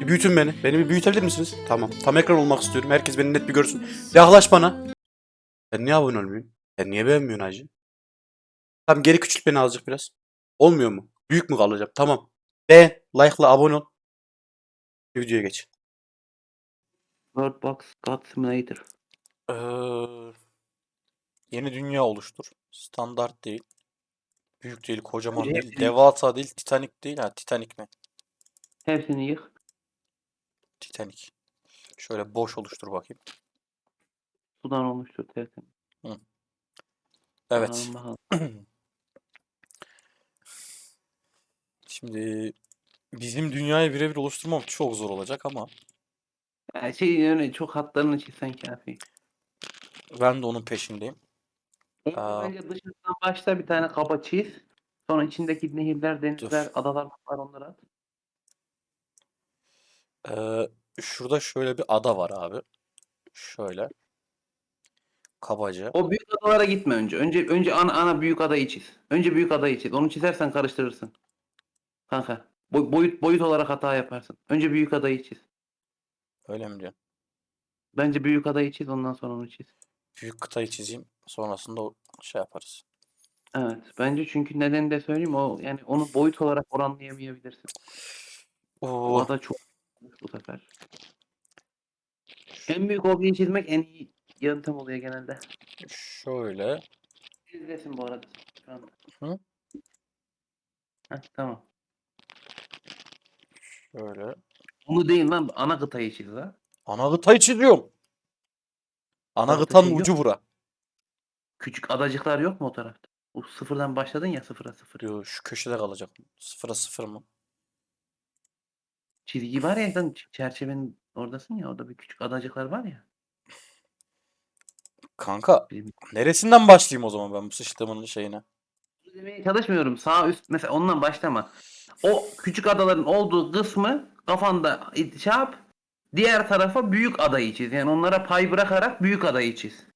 Bir büyütün beni. Beni bir büyütebilir misiniz? Tamam. Tam ekran olmak istiyorum. Herkes beni net bir görsün. Yaklaş bana. Sen niye abone olmuyorsun? Sen niye beğenmiyorsun hacı? Tamam geri küçült beni azıcık biraz. Olmuyor mu? Büyük mü kalacağım? Tamam. Beğen, like'la abone ol. Videoya geç. World Box God Simulator. Ee, yeni dünya oluştur. Standart değil. Büyük değil, kocaman Önce değil, hepsini- devasa değil, Titanic değil. Ha, Titanic mi? Hepsini yık. Titanic. Şöyle boş oluştur bakayım. Sudan olmuştur tertemiz. Evet. Bakalım, bakalım. Şimdi bizim dünyayı birebir oluşturmam çok zor olacak ama Ya şey yani çok hatlarını çizsen kafi. ben de onun peşindeyim. Önce Aa. bence dışarıdan başta bir tane kaba çiz. Sonra içindeki nehirler, denizler, adalar var onları at. Ee, şurada şöyle bir ada var abi. Şöyle. Kabaca. O büyük adalara gitme önce. Önce önce ana ana büyük adayı çiz. Önce büyük adayı çiz. Onu çizersen karıştırırsın. Kanka. Boy- boyut boyut olarak hata yaparsın. Önce büyük adayı çiz. Öyle mi diyorsun? Bence büyük adayı çiz ondan sonra onu çiz. Büyük kıtayı çizeyim. Sonrasında o şey yaparız. Evet. Bence çünkü nedeni de söyleyeyim o yani onu boyut olarak oranlayamayabilirsin. O Oo, ada çok bu sefer. En büyük objeyi çizmek en iyi yöntem oluyor genelde. şöyle. İzlesin bu arada. Şu anda. Hı? Heh, tamam. Şöyle. Onu değil lan ana kıtayı çiz ha. Ana kıtayı çiziyorum. Ana Orada kıtanın şey yok. ucu bura. Küçük adacıklar yok mu o tarafta? O sıfırdan başladın ya sıfıra sıfır. Yo, şu köşede kalacak. Sıfıra sıfır mı? Çizgi var ya sen çerçevenin oradasın ya orada bir küçük adacıklar var ya. Kanka Benim- neresinden başlayayım o zaman ben bu sıçtığımın şeyine? Demeye çalışmıyorum. Sağ üst mesela ondan başlama. O küçük adaların olduğu kısmı kafanda şey yap. Diğer tarafa büyük adayı çiz. Yani onlara pay bırakarak büyük adayı çiz.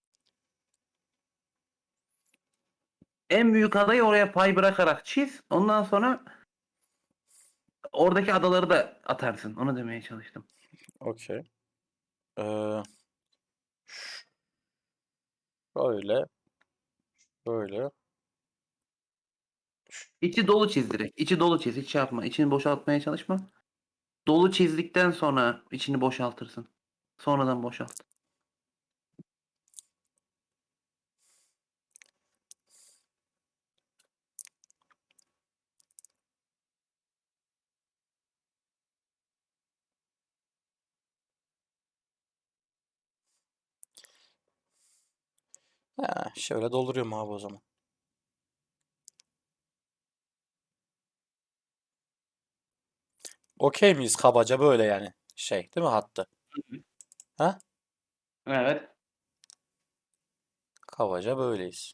En büyük adayı oraya pay bırakarak çiz. Ondan sonra oradaki adaları da atarsın. Onu demeye çalıştım. Okey. Ee, şöyle. Böyle. İçi dolu çiz direkt. İçi dolu çiz. Hiç şey yapma. İçini boşaltmaya çalışma. Dolu çizdikten sonra içini boşaltırsın. Sonradan boşalt. Ha, şöyle dolduruyorum abi o zaman. Okey miyiz kabaca böyle yani şey değil mi hattı? Ha? Evet. Kabaca böyleyiz.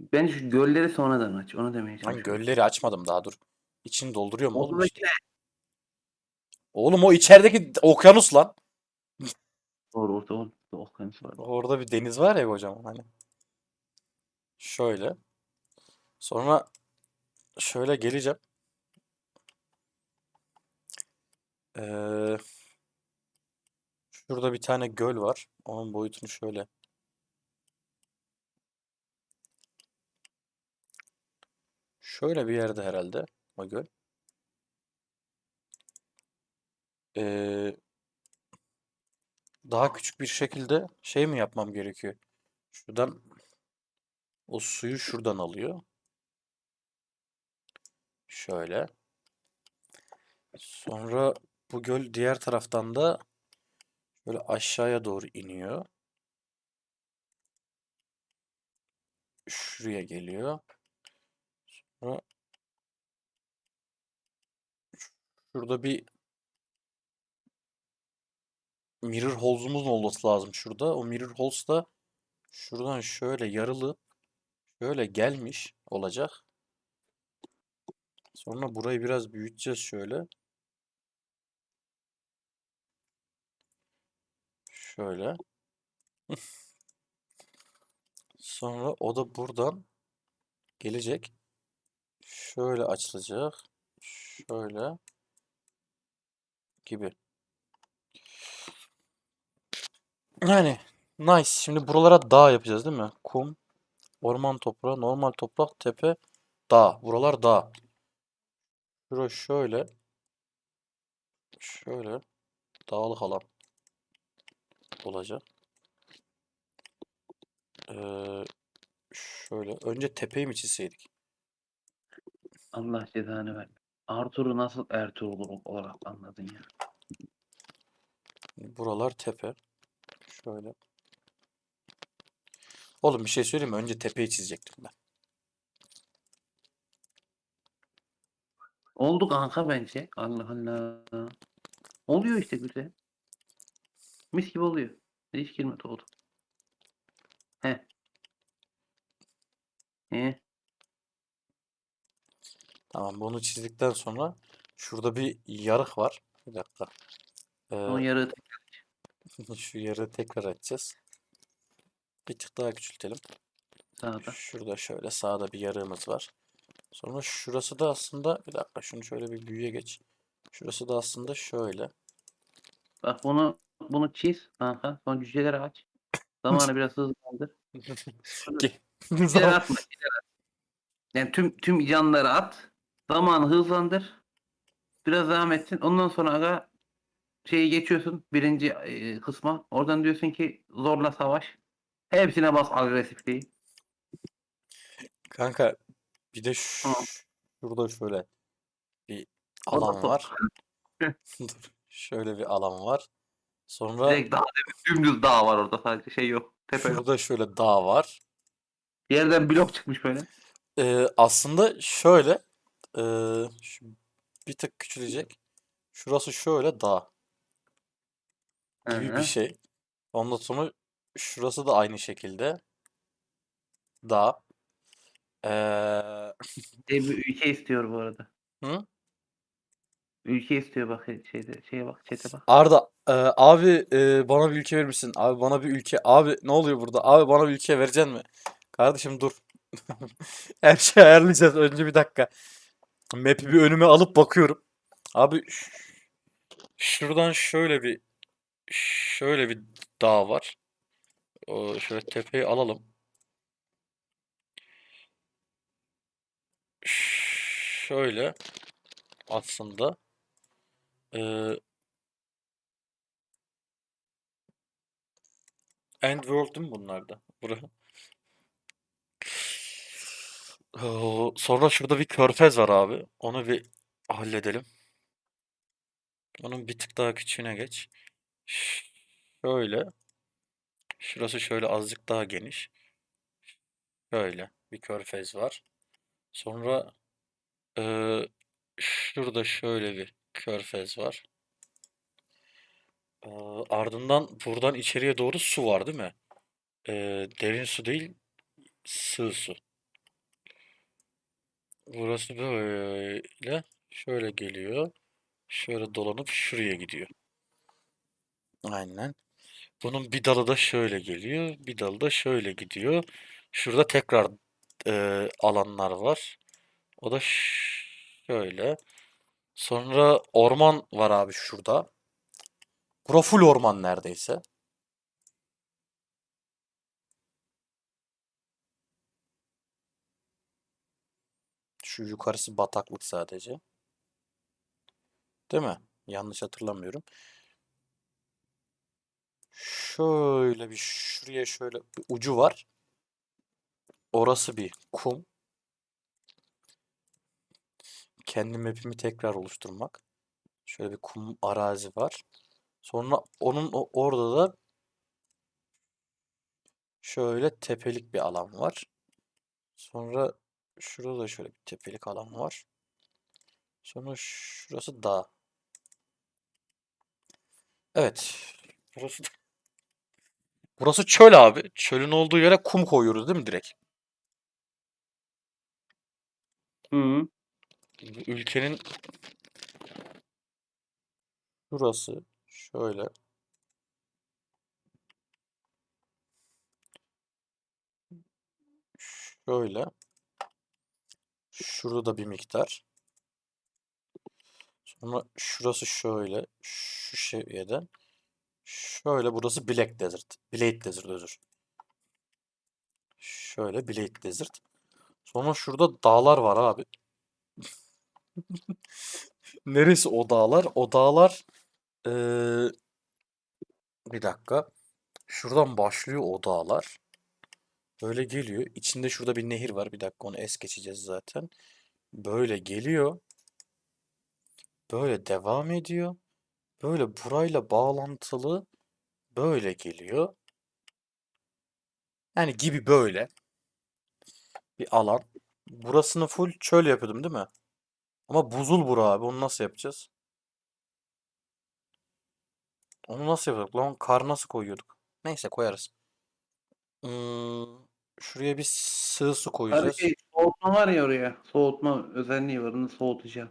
Bence şu gölleri sonradan aç. Onu demeye Ben çalışıyorum. gölleri açmadım daha dur. İçini dolduruyorum oğlum Oradaki işte. Oğlum o içerideki okyanus lan. Doğru orada orada okyanus var. Orada bir deniz var ya kocaman hani. Şöyle. Sonra şöyle geleceğim. Ee, şurada bir tane göl var. Onun boyutunu şöyle. Şöyle bir yerde herhalde o göl. Ee, daha küçük bir şekilde şey mi yapmam gerekiyor? Şuradan o suyu şuradan alıyor. Şöyle. Sonra bu göl diğer taraftan da böyle aşağıya doğru iniyor. Şuraya geliyor. Sonra şurada bir mirror hole'umuz olması lazım şurada. O mirror holes da şuradan şöyle yarılıp şöyle gelmiş olacak. Sonra burayı biraz büyüteceğiz şöyle. Şöyle. Sonra o da buradan gelecek. Şöyle açılacak. şöyle gibi. Yani nice. Şimdi buralara dağ yapacağız değil mi? Kum, orman toprağı, normal toprak, tepe, dağ. Buralar dağ. Şura şöyle. Şöyle. Dağlık alan olacak. Ee, şöyle. Önce tepeyi mi çizseydik? Allah cezanı ver. Arthur'u nasıl Ertuğrul olarak anladın ya? Buralar tepe. Şöyle. Oğlum bir şey söyleyeyim mi? Önce tepeyi çizecektim ben. Oldu kanka bence. Allah Allah. Oluyor işte güzel. Mis gibi oluyor. Hiç girmedi oldu. He. He. Tamam bunu çizdikten sonra şurada bir yarık var. Bir dakika. Onun Ee, yarı şu yarığı tekrar açacağız. Bir tık daha küçültelim. sağda. Şurada şöyle sağda bir yarığımız var. Sonra şurası da aslında bir dakika şunu şöyle bir büyüye geç. Şurası da aslında şöyle. Bak bunu bunu çiz kanka. Sonra cüceleri aç. Zamanı biraz hızlandır. Cüceleri atma. cüceleri at. Yani tüm tüm canlıları at. Zamanı hızlandır. Biraz devam etsin. Ondan sonra aga şeyi geçiyorsun birinci e, kısma. Oradan diyorsun ki zorla savaş. Hepsine bas agresifliği. Kanka bir de ş- Tamam. şurada şöyle bir alan var. Dur. Şöyle bir alan var. Sonra Direkt dağ dümdüz dağ var orada sadece şey yok. Tepe yok. şurada şöyle dağ var. Yerden blok çıkmış böyle. Ee, aslında şöyle ee, şu bir tık küçülecek. Şurası şöyle dağ gibi bir hı. şey. Ondan sonra şurası da aynı şekilde dağ. Ee, Şey, bir ülke istiyor bu arada. hı? Ülke istiyor bak şeyde şeye bak çete bak. Arda ee, abi ee, bana bir ülke verir misin? Abi bana bir ülke. Abi ne oluyor burada? Abi bana bir ülke vereceksin mi? Kardeşim dur. Her şeyi ayarlayacağız. Önce bir dakika. Map'i bir önüme alıp bakıyorum. Abi şuradan şöyle bir şöyle bir dağ var. O şöyle tepeyi alalım. Şöyle aslında ee, End World değil mi bunlar da? Bura. Oo, Sonra şurada bir körfez var abi. Onu bir halledelim. Onun bir tık daha küçüğüne geç. Şöyle. Şurası şöyle azıcık daha geniş. Şöyle bir körfez var. Sonra eee, şurada şöyle bir körfez var. Ardından buradan içeriye doğru su var değil mi? Eee, derin su değil, sığ su. Burası böyle şöyle geliyor. Şöyle dolanıp şuraya gidiyor. Aynen. Bunun bir dalı da şöyle geliyor. Bir dalı da şöyle gidiyor. Şurada tekrar eee, alanlar var. O da şöyle. Sonra orman var abi şurada. Full orman neredeyse. Şu yukarısı bataklık sadece. Değil mi? Yanlış hatırlamıyorum. Şöyle bir şuraya şöyle bir ucu var. Orası bir kum. Kendi map'imi tekrar oluşturmak. Şöyle bir kum arazi var. Sonra onun orada da şöyle tepelik bir alan var. Sonra şurada da şöyle bir tepelik alan var. Sonra şurası dağ. Evet. Burası Burası çöl abi. Çölün olduğu yere kum koyuyoruz değil mi direkt? Hı -hı. Ülkenin şurası şöyle. Şöyle. Şurada da bir miktar. Sonra şurası şöyle. Şu seviyeden. Şöyle burası Black Desert. Blade Desert özür. Şöyle Blade Desert. Sonra şurada dağlar var abi. Neresi o dağlar? O dağlar eee, bir dakika. Şuradan başlıyor o dağlar. Böyle geliyor. İçinde şurada bir nehir var. Bir dakika onu es geçeceğiz zaten. Böyle geliyor. Böyle devam ediyor. Böyle burayla bağlantılı böyle geliyor. Yani gibi böyle bir alan. Burasını full çöl yapıyordum değil mi? Ama buzul bura abi. Onu nasıl yapacağız? Onu nasıl yapıyorduk lan? Kar nasıl koyuyorduk? Neyse koyarız. Hmm, şuraya bir sığ su koyacağız. şey, soğutma var ya oraya. Soğutma özelliği var. Onu soğutacağım.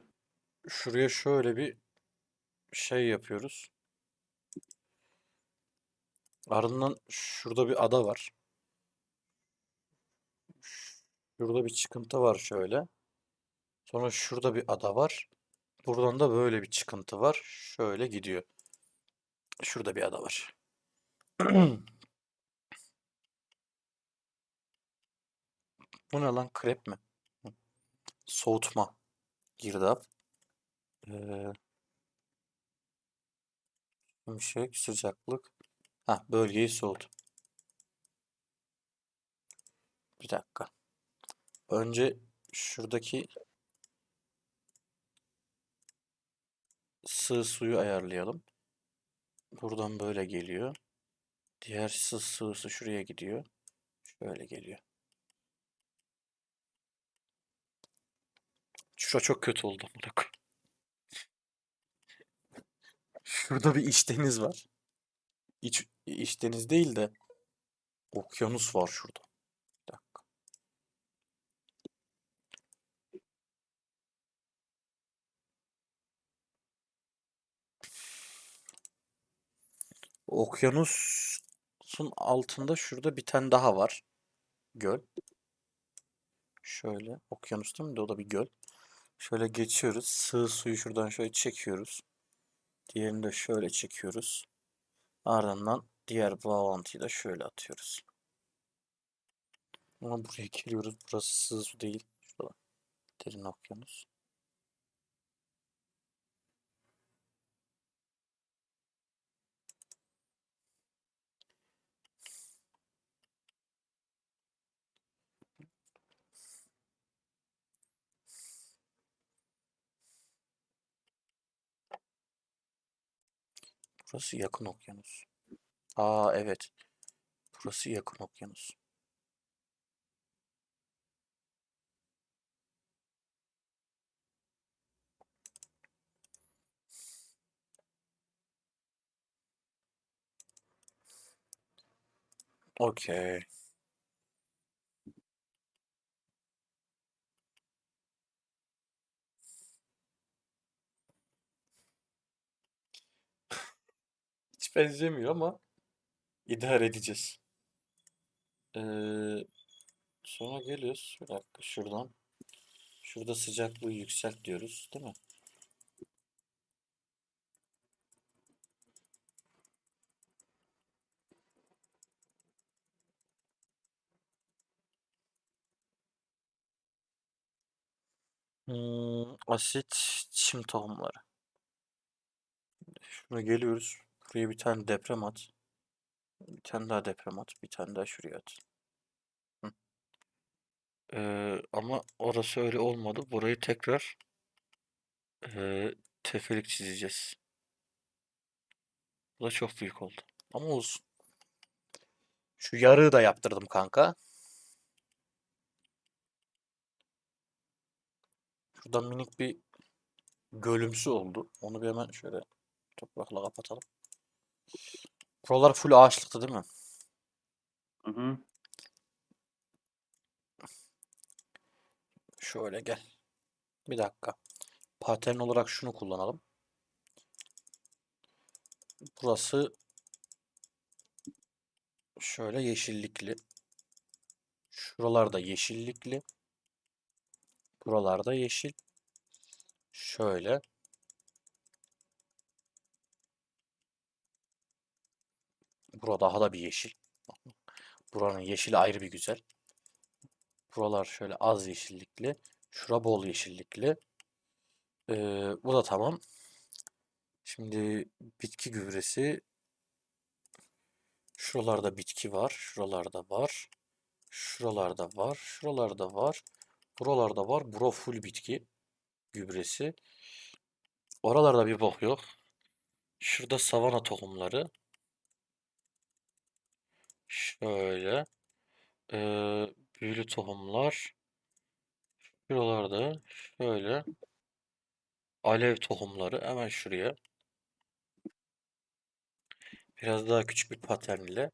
Şuraya şöyle bir şey yapıyoruz. Ardından şurada bir ada var. Şurada bir çıkıntı var şöyle. Sonra şurada bir ada var. Buradan da böyle bir çıkıntı var. Şöyle gidiyor. Şurada bir ada var. Bu ne lan? Krep mi? Soğutma. Girdap. Ee, yumuşak, sıcaklık. Ha, bölgeyi soğut. Bir dakika. Önce şuradaki sığ suyu ayarlayalım. Buradan böyle geliyor. Diğer sığ sıvısı şuraya gidiyor. Şöyle geliyor. Şura çok kötü oldu. koyayım. Şurada bir iç deniz var. İç, iç deniz değil de okyanus var şurada. Okyanusun altında şurada bir tane daha var. Göl. Şöyle. Okyanus değil mi? de O da bir göl. Şöyle geçiyoruz. Sığ suyu şuradan şöyle çekiyoruz. Diğerini de şöyle çekiyoruz. Ardından diğer bağlantıyı da şöyle atıyoruz. Ama buraya geliyoruz. Burası sığ su değil. Şurada derin okyanus. Burası yakın okyanus. Aa evet. Burası yakın okyanus. Okey. Hiç benzemiyor ama idare edeceğiz. Ee, sonra geliyoruz. Bir dakika şuradan. Şurada sıcaklığı yükselt diyoruz, değil mi? Hmm, asit çim tohumları. Şuna geliyoruz. Buraya bir tane deprem at. Bir tane daha deprem at. Bir tane daha şuraya at. Ee, ama orası öyle olmadı. Burayı tekrar ee, teferik çizeceğiz. Bu da çok büyük oldu. Ama olsun. Şu yarığı da yaptırdım kanka. Şurada minik bir gölümsü oldu. Onu bir hemen şöyle toprakla kapatalım. Buralar full ağaçlıktı değil mi? Hı hı. Şöyle gel. Bir dakika. Patern olarak şunu kullanalım. Burası şöyle yeşillikli. Şuralar da yeşillikli. Buralarda yeşil. Şöyle. Burada daha da bir yeşil. Buranın yeşili ayrı bir güzel. Buralar şöyle az yeşillikli. Şura bol yeşillikli. Ee, bu da tamam. Şimdi bitki gübresi. Şuralarda bitki var. Şuralarda var. Şuralarda var. Şuralarda var. Buralarda var. Bura full bitki gübresi. Oralarda bir bok yok. Şurada savana tohumları. Şöyle. Ee, büyülü tohumlar. Şuralarda şöyle. Alev tohumları hemen şuraya. Biraz daha küçük bir paternle.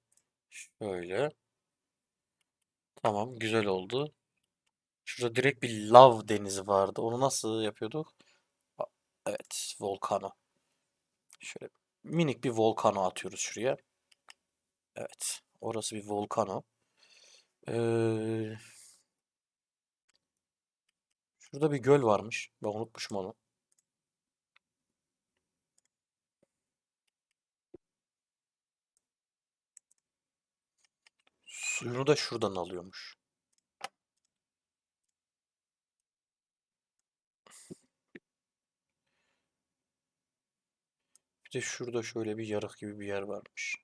Şöyle. Tamam, güzel oldu. Şurada direkt bir lav denizi vardı. Onu nasıl yapıyorduk? Evet, volkano. Şöyle minik bir volkano atıyoruz şuraya. Evet, orası bir volkano. Ee, şurada bir göl varmış. Ben unutmuşum onu. Suyunu da şuradan alıyormuş. Bir de şurada şöyle bir yarık gibi bir yer varmış.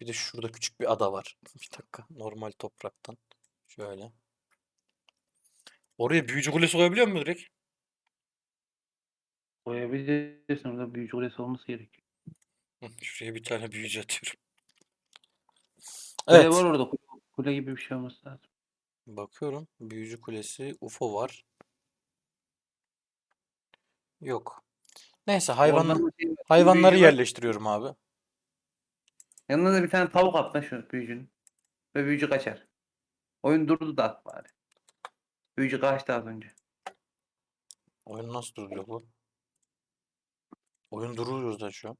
Bir de şurada küçük bir ada var. Bir dakika. Normal topraktan. Şöyle. Oraya büyücü kulesi koyabiliyor muyum direkt? Koyabilirsin. Orada büyücü kulesi olması gerekiyor. Şuraya bir tane büyücü atıyorum. Kule Evet. var orada. Kule, kule gibi bir şey olması lazım. Bakıyorum. Büyücü kulesi. UFO var. Yok. Neyse hayvan Oradan bir var. hayvanları Büyücü var. yerleştiriyorum abi. Yanına da bir tane tavuk at lan şu büyücünün. Ve büyücü kaçar. Oyun durdu da at bari. Büyücü kaçtı az önce. Oyun nasıl duruyor bu? Oyun duruyor da şu an.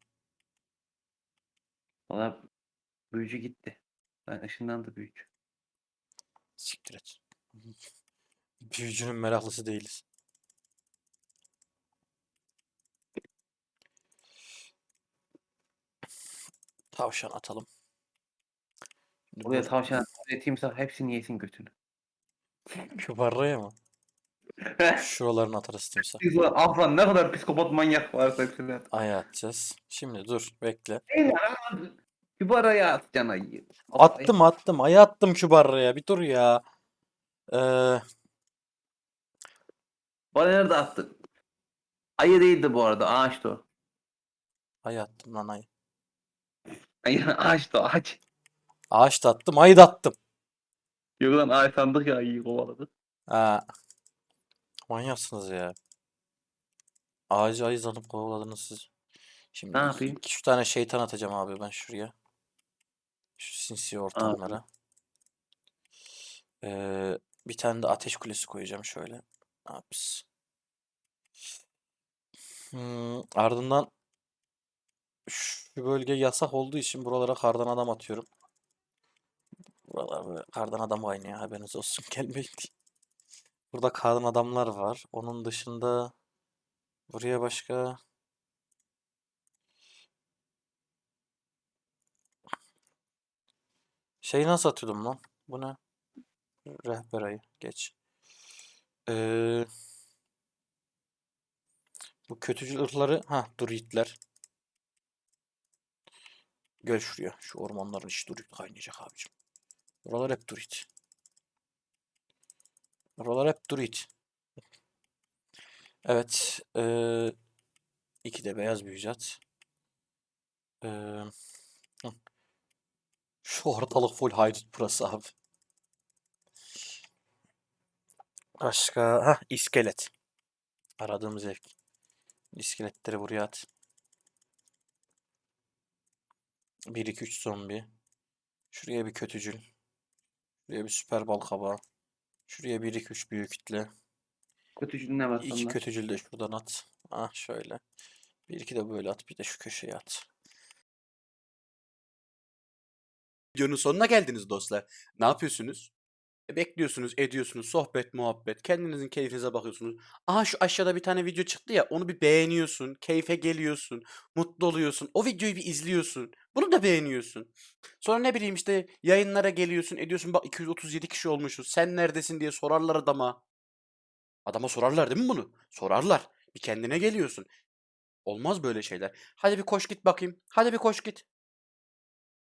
Valla büyücü gitti. Ben ışınlandı büyücü. Siktir et. Büyücünün meraklısı değiliz. Tavşan atalım. Şimdi Oraya tavşan, oraya timsah hepsini yesin götünü. kübarraya mı? Şuralarını atarız timsah. Timsah, Afran ne kadar psikopat manyak varsa hepsini at. Aya atacağız. Şimdi dur bekle. Kübaraya at canayı. Attım attım. Aya attım kübarraya. Bir dur ya. Ee, Bana nerede attın? Ayı değildi bu arada ağaçtı o. aya attım lan ayı. Ayı ağaçtı o ağaç. Ağaç da attım. Ayı da attım. Yok lan ağaç sandık ya ayıyı kovaladı. Ha. Manyaksınız ya. Ağacı ayı sanıp kovaladınız siz. Şimdi Ne yapayım? iki, üç tane şeytan atacağım abi ben şuraya. Şu sinsi ortamlara. Ee, bir tane de ateş kulesi koyacağım şöyle. Aps. Hmm, ardından şu bölge yasak olduğu için buralara kardan adam atıyorum. Buralar böyle kardan adam oynuyor haberiniz olsun gelmeyin diye. Burada kardan adamlar var. Onun dışında buraya başka şey nasıl atıyordum lan? Bu ne? Rehber ayı. Geç. Ee, bu kötücül ırkları ha druidler. Gel şuraya. Şu ormanların içi druid kaynayacak abicim. Buralar hep druid. Buralar hep druid. Evet. Ee, iki de beyaz büyücü at. Ee, şu ortalık full haydut burası abi. Başka ha iskelet. Aradığımız ev. İskeletleri buraya at. 1 2 3 zombi. Şuraya bir kötücül. Şuraya bir süper bal kabağı. Şuraya 1 2 3 büyük kitle. Kötü ne var İki kötücül de şuradan at. Ah şöyle. Bir iki de böyle at. Bir de şu köşeye at. Videonun sonuna geldiniz dostlar. Ne yapıyorsunuz? E, bekliyorsunuz, ediyorsunuz, sohbet, muhabbet, kendinizin keyfinize bakıyorsunuz. Aha şu aşağıda bir tane video çıktı ya, onu bir beğeniyorsun, keyfe geliyorsun, mutlu oluyorsun. O videoyu bir izliyorsun. Bunu da beğeniyorsun. Sonra ne bileyim işte yayınlara geliyorsun, ediyorsun bak 237 kişi olmuşuz. Sen neredesin diye sorarlar adama. Adama sorarlar değil mi bunu? Sorarlar. Bir kendine geliyorsun. Olmaz böyle şeyler. Hadi bir koş git bakayım. Hadi bir koş git.